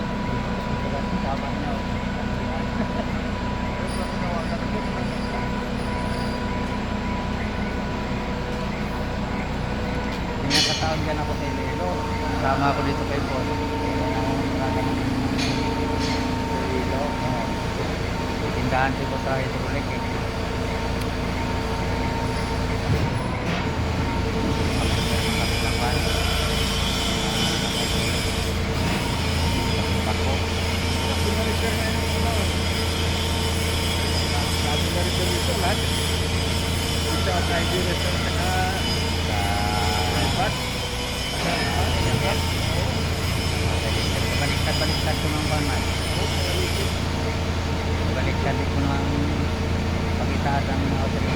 Oh. Pinakataon ka na ako sa Iloilo. Tama ako dito kay Paul. Oh. Tindahan ko sa hydraulic eh. Ang Nigeria sa saka Ipat. Baliktad-baliktad ko ng banan. Baliktad ko ng pagitaas ng auto